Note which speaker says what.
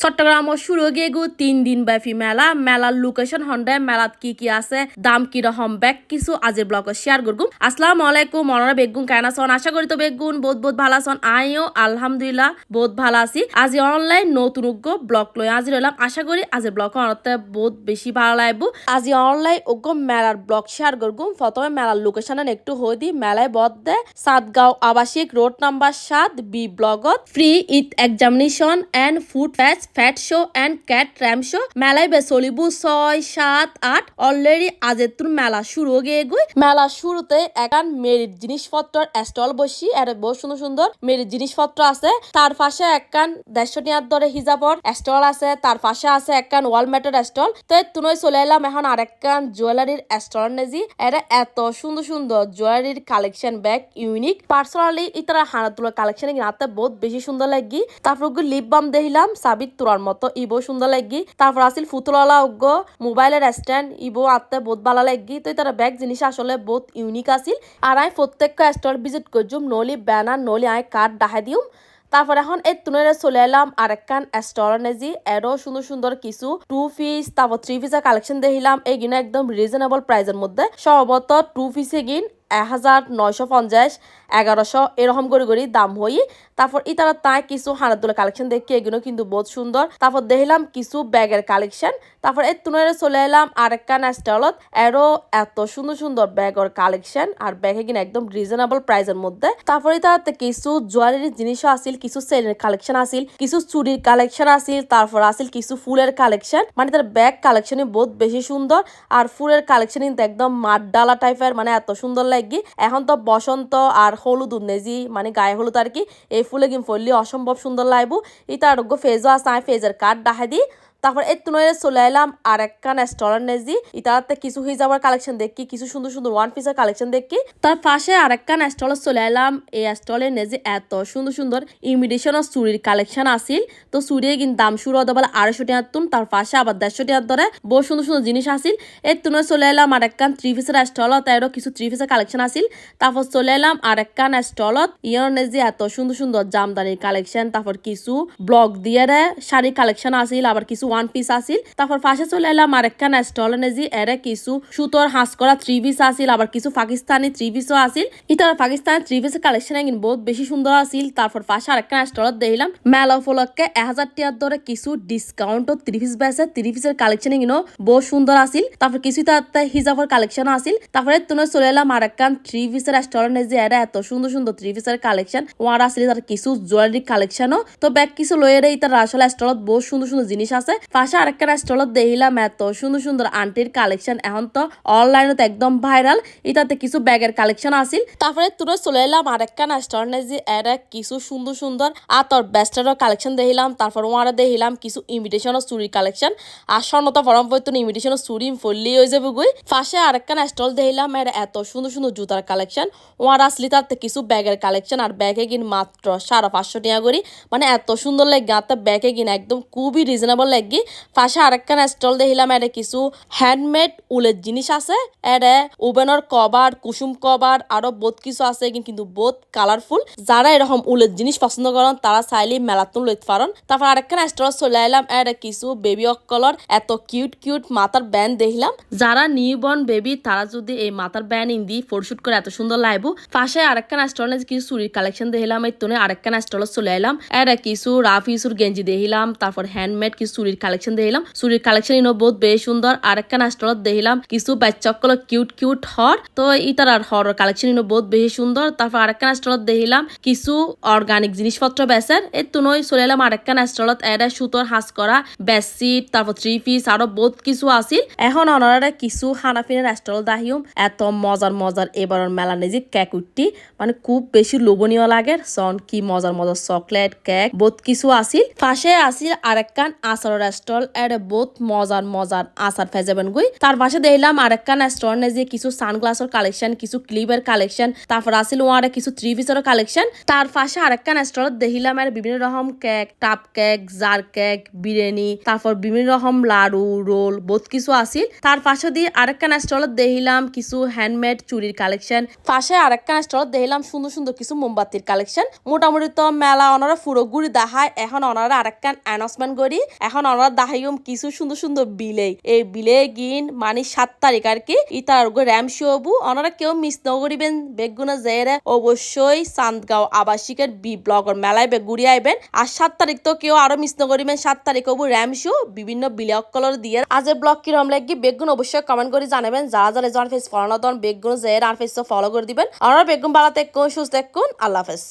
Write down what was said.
Speaker 1: চট্টগ্রাম শুরু গেগু তিন দিন ব্যাপী মেলা। মেলার লোকেশন হন্ডে মেলাত কি কি আছে, দাম কি রকম ব্যাগ কিছু আজির ব্লগ শেয়ার করগুম আসসালাম আলাইকুম মনরা বেগুন আছেন আশা করি তো বেগুন বহুত বহুত ভালো আছেন আইও, আলহামদুলিল্লাহ, বহুত ভালো আছি। আজি অনলাইন নতুন উগ্র ব্লগ লই আজি রইলাম আশা করি আজি ব্লগ অনতে বহুত বেশি ভালো লাগবো। আজি অনলাইন উগ্র মেলার ব্লগ শেয়ার করগুম প্রথমে মেলার লোকেশন একটু হয়ে দি মেলায় বদ দে সাতগাঁও আবাসিক রোড নাম্বার সাত, বি ব্লগত ফ্রি ইথ examination and food ফ্যাচ fat show and cat ram show মেলায় বে চলিবু ছয়, সাত, আট। অলরেডি আজের তোর মেলা শুরু হয়ে গই। মেলা শুরুতে একান মেরিট জিনিসপত্রের স্টল বসি। আর বহু সুন্দর সুন্দর মেরিট জিনিসপত্র আছে। তার পাশে একান দেড়শো টিয়ার দরে হিজাবর স্টল আছে। তার পাশে আছে একান ওয়ালমেটের স্টল। তো তুনই চলে এলাম এখন আর একখান জুয়েলারির স্টল নেজি। এটা এত সুন্দর সুন্দর জুয়েলারির কালেকশন ব্যাগ, ইউনিক। পার্সোনালি ইতারা হানাতুলার কালেকশন কিনাতে বহুত বেশি সুন্দর লাগি। তারপর লিপ বাম দেখিলাম, সাবিত তুরার মতো। ইবো সুন্দর লাগি। তারপর আসিল ফুতুললা উগ্র মোবাইলের স্ট্যান্ড ইবো আত্মে বহুত ভালো লাগি। তো তারা ব্যাগ জিনিস আসলে বহুত ইউনিক আছিল আর আমি প্রত্যেকটা স্টল ভিজিট করছুম নলি ব্যানার নলি আই কার্ড ডাহে দিউম। তারপর এখন এই তুনরে চলে এলাম আরেকখান স্টল নেজি এরও সুন্দর সুন্দর কিছু। টু পিস তারপর থ্রি পিসের কালেকশন দেখিলাম। এইগুলো একদম রিজনেবল প্রাইসের মধ্যে। সম্ভবত টু পিসে গিন হাজার নয়শো পঞ্চাশ, এগারোশো, এরকম করে করে দাম হই। তারপর ইতারা তাই কিছু হানাতুলা কালেকশন দেখি এগুলো কিন্তু বহুত সুন্দর। তারপর দেখলাম কিছু ব্যাগের কালেকশন তারপর এর তুনরে চলে এলাম আরেকখান স্টলত এরও এত সুন্দর সুন্দর ব্যাগের কালেকশন আর ব্যাগে কিনা একদম রিজনেবল প্রাইসের মধ্যে। তারপর ইতারাতে কিছু জুয়েলারির জিনিসও আসিল, কিছু সেলের কালেকশন আসিল, কিছু চুরির কালেকশন আসিল, তারপর আসিল কিছু ফুলের কালেকশন মানে তার ব্যাগ কালেকশনই বহুত বেশি সুন্দর আর ফুলের কালেকশন কিন্তু একদম মাঠ ডালা টাইপের মানে এত সুন্দর লাগি এখন তো বসন্ত আর হলুদ উন্নেজি মানে গায়ে হলুদ আর কি। এই ফুলে গিম ফললি অসম্ভব সুন্দর লাগবো। ইতার আরোগ্য ফেজও আছে ফেজের কাঠ ডাহে দিই। তারপর এর তুনরে চলে এলাম আর একখান স্টলার নেজি ইতাতে কিছু হিজাবার কালেকশন দেখি, কিছু সুন্দর সুন্দর ওয়ান পিসের কালেকশন দেখি। তার পাশে আর একখান স্টলে চলে এলাম এই স্টলে নেজি এত সুন্দর সুন্দর ইমিটেশন ও চুরির কালেকশন আসিল তো চুরিয়ে কিন্তু দাম শুরু হতে বলে আড়াইশো টাকার তুন, তার পাশে আবার দেড়শো টাকার ধরে বহু সুন্দর সুন্দর জিনিস আসিল এর তুনরে চলে এলাম আর একখান থ্রি পিসের স্টলত তাইরও কিছু থ্রি পিসের কালেকশন আসিল তারপর চলে এলাম আর একখান স্টলত ইয়ার নেজি এত সুন্দর সুন্দর জামদানির কালেকশন তারপর কিছু ব্লক দিয়ে শাড়ির কালেকশন আসিল আবার কিছু ওয়ান পিস আসিল তারপর পাশে চলে এলাম আরেকখান স্টল নেজি এরে কিছু সুতোর হাঁস করা থ্রি পিস আসিল আবার কিছু পাকিস্তানি থ্রি পিসও আসিল ইতার পাকিস্তানি থ্রি পিসের কালেকশন একদিন বহুত বেশি সুন্দর আসিল তারপর পাশে আরেকখান স্টলত দেখলাম, মেলা উপলক্ষে এক হাজার টিয়ার দরে কিছু ডিসকাউন্ট ও থ্রি পিস বেসে থ্রি পিসের কালেকশন এগুলো বহুত সুন্দর আসিল তারপর কিছু তাতে হিজাবের কালেকশন আসিল তারপরে তুমি চলে এলাম আরেকখান থ্রি পিসের স্টল নেজি এরা এত সুন্দর সুন্দর থ্রি পিসের কালেকশন ওয়ার আসিল তার কিছু জুয়েলারি কালেকশনও তো ব্যাগ কিছু লয়ে রে তার আসলে স্টলত বহুত সুন্দর সুন্দর জিনিস আছে। পাশে আরেকটা স্টলত দেখিলাম এত সুন্দর সুন্দর আন্টির কালেকশন এখন তো অনলাইনত একদম ভাইরাল এটাতে কিছু ব্যাগের কালেকশন আসিল তারপরে তুলে চলে এলাম আরেকখান স্টল যে এরা কিছু সুন্দর সুন্দর আতর বেস্টারও কালেকশন দেখিলাম। তারপর ওয়ারা দেখিলাম কিছু ইমিটেশন চুরির কালেকশন আর স্বর্ণতা পরম্পরিত ইমিটেশন চুরি ফলি হয়ে যাবে গুই। পাশে আরেকখান স্টল দেখিলাম, এরা এত সুন্দর সুন্দর জুতার কালেকশন ওয়ারা আসলি তাতে কিছু ব্যাগের কালেকশন আর ব্যাগে কিন মাত্র সাড়ে পাঁচশো টাকা করি। মানে এত সুন্দর লাগে আর ব্যাগে কিন একদম খুবই রিজনেবল লাগি। পাশে আরেকখান স্টল দেখিলাম এটা কিছু হ্যান্ডমেড উলের জিনিস আছে। এটা ওভেনের কভার, কুসুম কভার, আরও বহুত কিছু আছে, কিন্তু বহুত কালারফুল যারা এরকম উলের জিনিস পছন্দ করেন, তারা চাইলে মেলাতুন লইতে পারেন। তারপর আরেকখান স্টল চলে এলাম এটা কিছু বেবি অকলর এত কিউট কিউট মাথার ব্যান্ড দেখলাম। যারা নিউ বর্ন বেবি তারা যদি এই মাথার ব্যান্ড ইন্দি ফটোশুট করে এত সুন্দর লাগবো পাশে আরেকখান স্টলে কিছু চুরির কালেকশন দেখিলাম, এই তোনে আরেকখান স্টল চলে এলাম এটা কিছু রাফ ইসুর গেঞ্জি দেখিলাম, তারপর হ্যান্ডমেড কিছু চুরির কালেকশন দেখলাম চুরির কালেকশন ইনো বহুত বেশ সুন্দর। আরেকখান স্টলত দেখলাম কিছু বাচ্চাকল কিউট কিউট হর। তো ইতার আর হর কালেকশন ইনো বহুত বেশি সুন্দর। তারপর আরেকখান স্টলত দেখলাম কিছু অর্গানিক জিনিসপত্র বেসের এই তুনই চলে এলাম আরেকখান স্টলত এটা সুতোর হাস করা বেডশিট তারপর থ্রি পিস আরও বহুত কিছু আছিল এখন অনারা কিছু হানাফিনের স্টল দাহিউম এত মজার মজার এবারের মেলা নেজি কেক উঠটি মানে খুব বেশি লোভনীয় লাগে সন কি মজার মজার চকলেট কেক বহুত কিছু আছিল পাশে আছিল আরেকখান আচারের স্টল এর বহুত মজার মজার আচার ফেজাবেন গুই। তার পাশে দেখলাম আরেকখান স্টল নে যে কিছু সানগ্লাসের কালেকশন কিছু ক্লিপের কালেকশন তারপর আসিল ওয়ারে কিছু থ্রি পিসের কালেকশন তার পাশে আরেকখান স্টল দেখিলাম এর বিভিন্ন রকম কেক টাপ কেক জার কেক বিরিয়ানি, তারপর বিভিন্ন রকম লাড়ু রোল বহুত কিছু আছিল। তার পাশে দিয়ে আরেকখান স্টলত দেখিলাম কিছু হ্যান্ডমেড চুরির কালেকশন পাশে আরেকখান স্টলত দেখিলাম সুন্দর সুন্দর কিছু মোমবাতির কালেকশন মোটামুটি তো মেলা ওনারা পুরো ঘুরি দেখায়। এখন ওনারা আরেকখান অ্যানাউন্সমেন্ট করি। এখন ওনারা দেখাইম কিছু সুন্দর সুন্দর বিলে। এই বিলে গিন মানে সাত তারিখ আর কি, ইতার র্যাম শোবু। ওনারা কেউ মিস নকরিবেন বেগুনা জেরে অবশ্যই চান্দগাঁও আবাসিকের বি ব্লগর মেলায় ঘুরি আইবেন। আর সাত তারিখ তো কেউ আরও মিস ন করিবেন। সাত তারিখ হবু র্যাম শো, বিভিন্ন বিলক কলর দিয়ে। আজ আজের ব্লগ কিরম লাগি বেগুন অবশ্যই কমেন্ট করে জানাবেন। যারা যারা জন ফেস ফলো না তখন বেগুন জের আর ফেস ফলো করে দিবেন। আমরা বেগুন বালাতে সুস্থ দেখুন আল্লাহ হাফেজ।